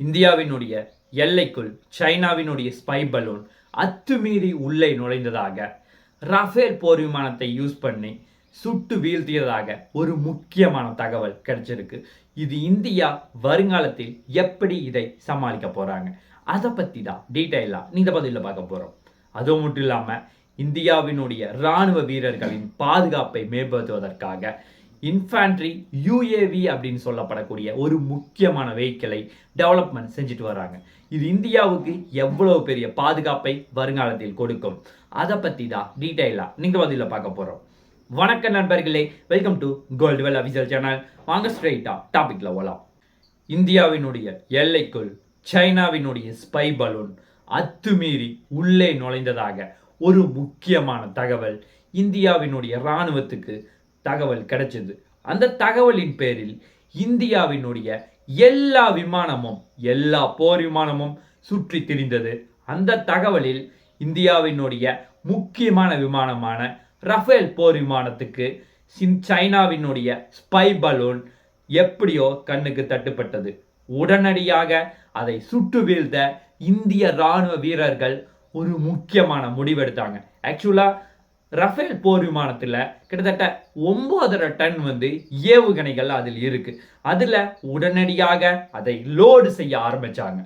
இந்தியாவினுடைய எல்லைக்குள் சைனாவினுடைய spy balloon அத்துமீறி உள்ளே நுழைந்ததாக ரஃபேல் போர் விமானத்தை யூஸ் பண்ணி சுட்டு வீழ்த்தியதாக ஒரு முக்கியமான தகவல் கிடைச்சிருக்கு. இது இந்தியா வருங்காலத்தில் எப்படி இதை சமாளிக்க போகிறாங்க அதை பற்றி தான் டீட்டெயிலாக இந்த பதிலில் பார்க்க போகிறோம் அதுவும் மட்டும் இல்லாமல் இந்தியாவினுடைய ராணுவ வீரர்களின் பாதுகாப்பை மேம்படுத்துவதற்காக இன்ஃபேண்ட்ரி யூஏவி அப்படின்னு சொல்லப்படக்கூடிய ஒரு முக்கியமான வெஹிக்கிளை டெவலப்மெண்ட் செஞ்சுட்டு வராங்க இது இந்தியாவுக்கு எவ்வளவு பெரிய பாதுகாப்பை வருங்காலத்தில் கொடுக்கும்? அதை பற்றி தான் டீட்டெயிலாக நீங்கள் பதிலில் பார்க்க போகிறோம் வணக்கம் நண்பர்களே welcome to gold well official channel வாங்க ஸ்ட்ரெயிட்டாக டாபிக்கில் போகலாம் இந்தியாவினுடைய எல்லைக்குள் சைனாவினுடைய ஸ்பை பலூன் அத்துமீறி உள்ளே நுழைந்ததாக ஒரு முக்கியமான தகவல் இந்தியாவினுடைய இராணுவத்துக்கு தகவல் கிடைச்சது. அந்த தகவலின் பேரில் இந்தியாவினுடைய எல்லா விமானமும் எல்லா போர் விமானமும் சுற்றி திரிந்தது. அந்த தகவலில் இந்தியாவினுடைய முக்கியமான விமானமான ரஃபேல் போர் விமானத்துக்கு சின் சைனாவினுடைய ஸ்பை பலூன் எப்படியோ கண்ணுக்கு தட்டுப்பட்டது. உடனடியாக அதை சுட்டு வீழ்த்த இந்திய ராணுவ வீரர்கள் ஒரு முக்கியமான முடிவெடுத்தாங்க. ஆக்சுவலாக ரஃபேல் போர் விமானத்தில் கிட்டத்தட்ட ஒம்போதரை டன் வந்து ஏவுகணைகள் அதில் இருக்கு. அதில் உடனடியாக அதை லோடு செய்ய ஆரம்பிச்சாங்க.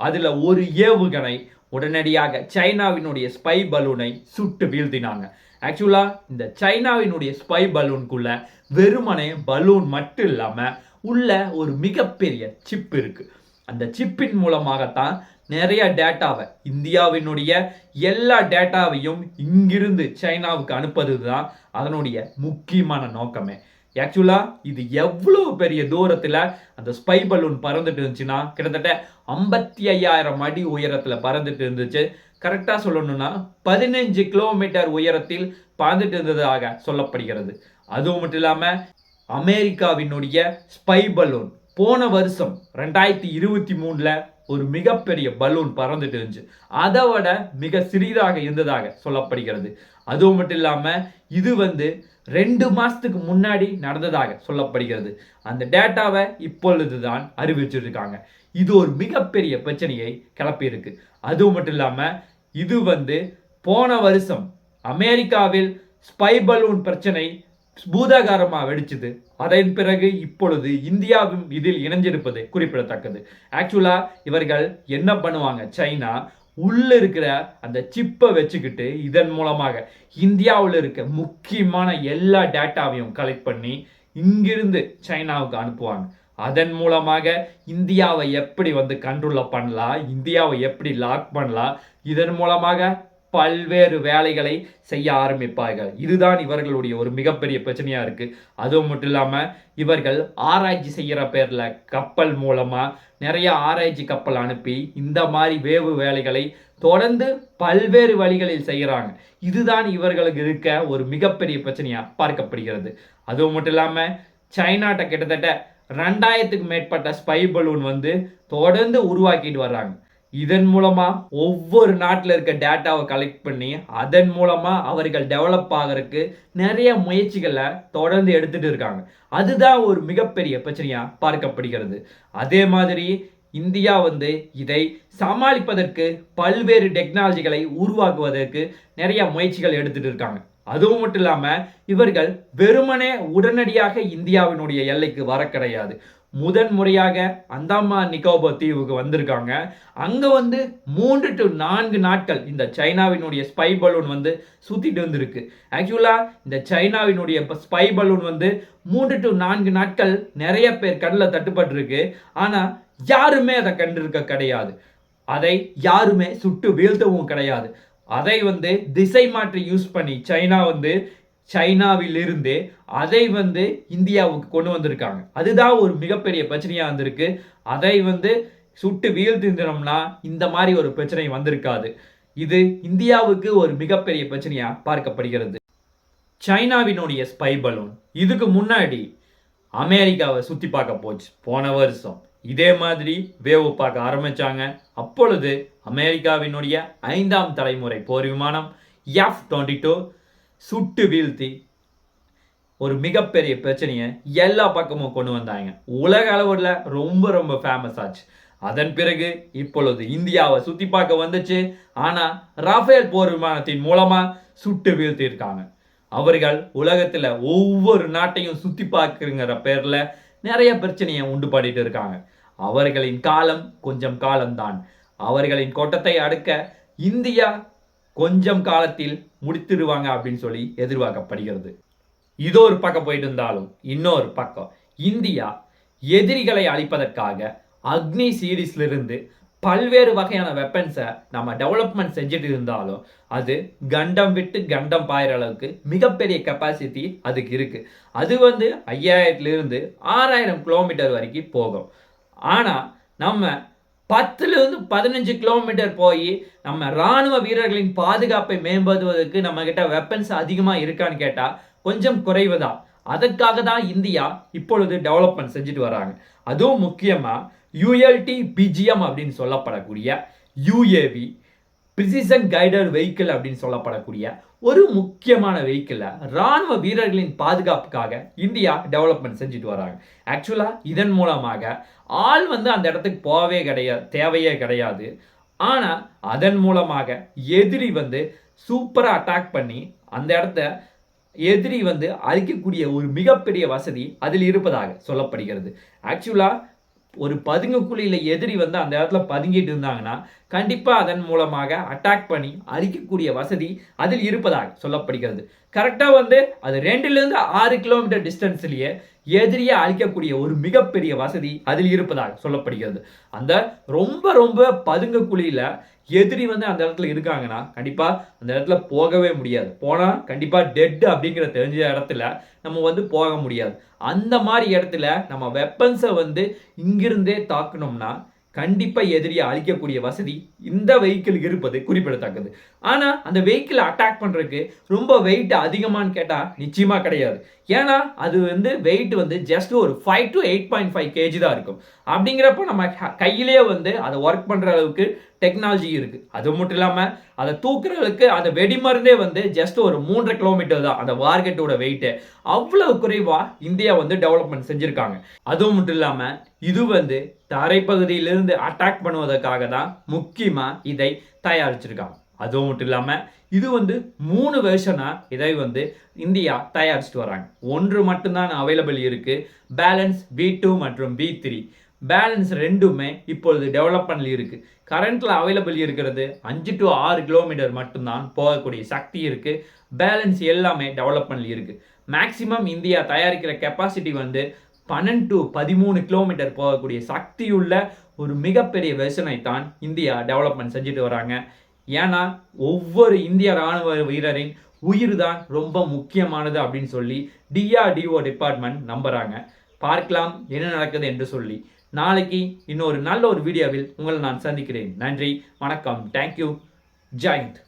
அதில் ஒரு ஏவுகணை உடனடியாக சைனாவினுடைய ஸ்பை பலூனை சுட்டு வீழ்த்தினாங்க. ஆக்சுவலாக இந்த சைனாவினுடைய ஸ்பை பலூனுக்குள்ள வெறுமனே பலூன் மட்டும் இல்லாமல் உள்ள ஒரு மிகப்பெரிய சிப் இருக்குது அந்த சிப்பின் மூலமாகத்தான் நிறைய டேட்டாவை இந்தியாவினுடைய எல்லா டேட்டாவையும் இங்கிருந்து சைனாவுக்கு அனுப்புறது தான் அதனுடைய முக்கியமான நோக்கமே. ஆக்சுவலாக இது எவ்வளவு பெரிய தூரத்தில் அந்த ஸ்பை பலூன் பறந்துட்டு இருந்துச்சுன்னா கிட்டத்தட்ட ஐம்பத்தி ஐயாயிரம் அடி உயரத்தில் பறந்துட்டு இருந்துச்சு. கரெக்டாக சொல்லணும்னா பதினஞ்சு கிலோமீட்டர் உயரத்தில் பறந்துட்டு இருந்ததாக சொல்லப்படுகிறது. அதுவும் மட்டும் இல்லாமல் அமெரிக்காவினுடைய ஸ்பை பலூன் போன வருஷம் ரெண்டாயிரத்தி இருபத்தி மூணில் ஒரு மிகப்பெரிய பலூன் பறந்துட்டு இருந்துச்சு. அதை விட மிக சிறிதாக இருந்ததாக சொல்லப்படுகிறது. அதுவும் மட்டும் இல்லாமல் இது வந்து ரெண்டு மாதத்துக்கு முன்னாடி நடந்ததாக சொல்லப்படுகிறது. அந்த டேட்டாவை இப்பொழுது தான் அறிவிச்சிருக்காங்க. இது ஒரு மிகப்பெரிய பிரச்சனையை கிளப்பியிருக்கு. அதுவும் மட்டும் இல்லாமல் இது வந்து போன வருஷம் அமெரிக்காவில் ஸ்பை பலூன் பிரச்சனை பூதாகாரமாக வெடிச்சது. அதன் பிறகு இப்பொழுது இந்தியாவும் இதில் இணைஞ்சிருப்பது குறிப்பிடத்தக்கது. ஆக்சுவலாக இவர்கள் என்ன பண்ணுவாங்க? சைனா உள்ளே இருக்கிற அந்த சிப்பை வச்சுக்கிட்டு இதன் மூலமாக இந்தியாவில் இருக்க முக்கியமான எல்லா டேட்டாவையும் கலெக்ட் பண்ணி இங்கிருந்து சைனாவுக்கு அனுப்புவாங்க. அதன் மூலமாக இந்தியாவை எப்படி வந்து கண்ட்ரோலில் பண்ணலாம்? இந்தியாவை எப்படி லாக் பண்ணலாம்? இதன் மூலமாக பல்வேறு வேலைகளை செய்ய ஆரம்பிப்பார்கள். இதுதான் இவர்களுடைய ஒரு மிகப்பெரிய பிரச்சனையாக இருக்குது அதுவும் மட்டும் இல்லாமல் இவர்கள் ஆராய்ச்சி செய்கிற பேரில் கப்பல் மூலமாக நிறைய ஆராய்ச்சி கப்பல் அனுப்பி இந்த மாதிரி வேவு வேலைகளை தொடர்ந்து பல்வேறு வழிகளில் செய்கிறாங்க இதுதான் இவர்களுக்கு இருக்க ஒரு மிகப்பெரிய பிரச்சனையாக பார்க்கப்படுகிறது. அதுவும் மட்டும் இல்லாமல் சைனாட்ட கிட்டத்தட்ட ரெண்டாயிரத்துக்கு மேற்பட்ட ஸ்பை பலூன் வந்து தொடர்ந்து உருவாக்கிட்டு வர்றாங்க. இதன் மூலமா ஒவ்வொரு நாட்டில் இருக்க டேட்டாவை கலெக்ட் பண்ணி அதன் மூலமா அவர்கள் டெவலப் ஆகிறதுக்கு நிறைய முயற்சிகளை தொடர்ந்து எடுத்துட்டு இருக்காங்க. அதுதான் ஒரு மிகப்பெரிய பிரச்சனையா பார்க்கப்படுகிறது. அதே மாதிரி இந்தியா வந்து இதை சமாளிப்பதற்கு பல்வேறு டெக்னாலஜிகளை உருவாக்குவதற்கு நிறைய முயற்சிகள் எடுத்துட்டு இருக்காங்க. அதுவும் மட்டும் இல்லாமல் இவர்கள் வெறுமனே உடனடியாக இந்தியாவினுடைய எல்லைக்கு வர கிடையாது. முதன் முறையாக அந்தமான் நிக்கோபர் தீவுக்கு வந்திருக்காங்க. அங்கே வந்து மூன்று டு நான்கு நாட்கள் இந்த சைனாவினுடைய ஸ்பை பலூன் வந்து சுற்றிட்டு வந்திருக்கு. ஆக்சுவலாக இந்த சைனாவினுடைய ஸ்பை பலூன் வந்து மூன்று டு நான்கு நாட்கள் நிறைய பேர் கடலில் தட்டுப்பட்டிருக்கு. ஆனால் யாருமே அதை கண்டிருக்க கிடையாது. அதை யாருமே சுட்டு வீழ்த்தவும் கிடையாது. அதை வந்து திசை மாற்றி யூஸ் பண்ணி சைனா வந்து சைனாவிலிருந்து அதை வந்து இந்தியாவுக்கு கொண்டு வந்திருக்காங்க. அதுதான் ஒரு மிகப்பெரிய பிரச்சனையா வந்திருக்கு. அதை வந்து சுட்டு வீழ்த்திருந்தோம்னா இந்த மாதிரி ஒரு பிரச்சனை வந்திருக்காது. இது இந்தியாவுக்கு ஒரு மிகப்பெரிய பிரச்சனையா பார்க்கப்படுகிறது. சைனாவினுடைய ஸ்பை பலூன் இதுக்கு முன்னாடி அமெரிக்காவை சுத்தி பார்க்க போச்சு. போன வருஷம் இதே மாதிரி வேவு பார்க்க ஆரம்பிச்சாங்க. அப்பொழுது அமெரிக்காவினுடைய ஐந்தாம் தலைமுறை போர் விமானம் எஃப் டுவெண்ட்டி டூ சுட்டு வீழ்த்தி ஒரு மிகப்பெரிய பிரச்சனையை எல்லா பக்கமும் கொண்டு வந்தாங்க. உலக அளவில் ரொம்ப ரொம்ப ஃபேமஸ் ஆச்சு. அதன் பிறகு இப்பொழுது இந்தியாவை சுற்றி பார்க்க வந்துச்சு. ஆனால் ராஃபேல் போர் விமானத்தின் மூலமாக சுட்டு வீழ்த்தியிருக்காங்க. அவர்கள் உலகத்தில் ஒவ்வொரு நாட்டையும் சுற்றி பார்க்குங்கிற பேரில் நிறைய பிரச்சனையை உண்டு பண்ணிட்டு இருக்காங்க. அவர்களின் காலம் கொஞ்சம் காலம்தான். அவர்களின் கோட்டத்தை அடுக்க இந்தியா கொஞ்சம் காலத்தில் முடித்துடுவாங்க அப்படின்னு சொல்லி எதிர்பார்க்கப்படுகிறது. இதோ ஒரு பக்கம் போயிட்டு இருந்தாலும் இன்னொரு பக்கம் இந்தியா எதிரிகளை அழிப்பதற்காக அக்னி சீரீஸ்லிருந்து பல்வேறு வகையான வெப்பன்ஸை நம்ம டெவலப்மெண்ட் செஞ்சுட்டு இருந்தாலும் அது கண்டம் விட்டு கண்டம் பாயிற அளவுக்கு மிகப்பெரிய கெப்பாசிட்டி அதுக்கு இருக்குது அது வந்து ஐயாயிரத்துலேருந்து ஆறாயிரம் கிலோமீட்டர் வரைக்கும் போகும். ஆனால் நம்ம பத்துலேருந்து பதினஞ்சு கிலோமீட்டர் போய் நம்ம ராணுவ வீரர்களின் பாதுகாப்பை மேம்படுத்துவதற்கு நம்மக்கிட்ட வெப்பன்ஸ் அதிகமாக இருக்கான்னு கேட்டால் கொஞ்சம் குறைவு தான் அதற்காக தான் இந்தியா இப்பொழுது டெவலப்மெண்ட் செஞ்சுட்டு வராங்க. அதுவும் முக்கியமாக யூஎல்டி பிஜிஎம் அப்படின்னு சொல்லப்படக்கூடிய யூஏவி பிரிசிசன் கைடர் வெஹிக்கிள் அப்படின்னு சொல்லப்படக்கூடிய ஒரு முக்கியமான வெஹிக்கிளை ராணுவ வீரர்களின் பாதுகாப்புக்காக இந்தியா டெவலப்மெண்ட் செஞ்சுட்டு வராங்க. ஆக்சுவலாக இதன் மூலமாக ஆள் வந்து அந்த இடத்துக்கு போகவே கிடையாது தேவையே கிடையாது. ஆனால் அதன் மூலமாக எதிரி வந்து சூப்பராக அட்டாக் பண்ணி அந்த இடத்த எதிரி வந்து அழிக்கக்கூடிய ஒரு மிகப்பெரிய வசதி அதில் இருப்பதாக சொல்லப்படுகிறது. ஆக்சுவலாக ஒரு பதுங்கக்குழியில் எதிரி வந்து அந்த இடத்துல பதுங்கிட்டு இருந்தாங்கன்னா கண்டிப்பாக அதன் மூலமாக அட்டாக் பண்ணி அழிக்கக்கூடிய வசதி அதில் இருப்பதாக சொல்லப்படுகிறது. கரெக்டாக வந்து அது ரெண்டுலேருந்து ஆறு கிலோமீட்டர் டிஸ்டன்ஸ்லேயே எதிரியை அழிக்கக்கூடிய ஒரு மிகப்பெரிய வசதி அதில் இருப்பதாக சொல்லப்படுகிறது. அந்த ரொம்ப ரொம்ப பதுங்க குழியில் எதிரி வந்து அந்த இடத்துல இருக்காங்கன்னா கண்டிப்பாக அந்த இடத்துல போகவே முடியாது. போனால் கண்டிப்பாக டெட் அப்படிங்கிற தெரிஞ்ச இடத்துல நம்ம வந்து போக முடியாது. அந்த மாதிரி இடத்துல நம்ம வெப்பன்ஸை வந்து இங்கிருந்தே தாக்கணும்னா கண்டிப்பாக எதிரியை அழிக்கக்கூடிய வசதி இந்த வெஹிக்கிள் இருப்பது குறிப்பிடத்தக்கது. ஆனால் அந்த வெஹிக்கிளை அட்டாக் பண்ணுறதுக்கு ரொம்ப வெயிட் அதிகமான்னு கேட்டால் நிச்சயமாக கிடையாது. ஏன்னா அது வந்து வெயிட் வந்து ஜஸ்ட் ஒரு five to eight point five KG தான் இருக்கும். அப்படிங்கிறப்போ நம்ம கையிலேயே வந்து அதை ஒர்க் பண்ணுற அளவுக்கு டெக்னாலஜி இருக்குது அது மட்டும் இல்லாமல் அதை தூக்குறதுக்கு அந்த வெடிமருந்தே வந்து ஜஸ்ட் ஒரு மூன்றரை கிலோமீட்டர் தான் அந்த வார்கெட்டோட வெயிட்டு அவ்வளவு குறைவாக இந்தியா வந்து டெவலப்மெண்ட் செஞ்சுருக்காங்க. அதுவும் மட்டும் இல்லாமல் இது வந்து தரைப்பகுதியிலிருந்து அட்டாக் பண்ணுவதற்காக தான் முக்கியமாக இதை தயாரிச்சிருக்காங்க. அதுவும் மட்டும் இல்லாமல் இது வந்து மூணு வெர்ஷனாக இதை வந்து இந்தியா தயாரிச்சுட்டு வராங்க. ஒன்று மட்டும்தான் அவைலபிள் இருக்குது பேலன்ஸ் பி டூ மற்றும் பி த்ரீ பேலன்ஸ் ரெண்டுமே இப்பொழுது டெவலப்மெண்ட்ல இருக்குது கரண்ட்டில் அவைலபிள் இருக்கிறது அஞ்சு டு ஆறு கிலோமீட்டர் மட்டும்தான் போகக்கூடிய சக்தி இருக்குது பேலன்ஸ் எல்லாமே டெவலப்மெண்ட்ல இருக்குது மேக்சிமம் இந்தியா தயாரிக்கிற கெப்பாசிட்டி வந்து பன்னெண்டு டு பதிமூணு கிலோமீட்டர் போகக்கூடிய சக்தியுள்ள ஒரு மிகப்பெரிய வெர்ஷனை தான் இந்தியா டெவலப்மெண்ட் செஞ்சுட்டு வராங்க. ஏன்னா ஒவ்வொரு இந்திய ராணுவ வீரரின் உயிர் தான் ரொம்ப முக்கியமானது அப்படின்னு சொல்லி டிஆர்டிஓ டிபார்ட்மெண்ட் நம்புகிறாங்க பார்க்கலாம் என்ன நடக்குது என்று சொல்லி. நாளைக்கு இன்னொரு நல்ல ஒரு வீடியோவில் உங்களை நான் சந்திக்கிறேன். நன்றி வணக்கம். தேங்க்யூ ஜெயந்த்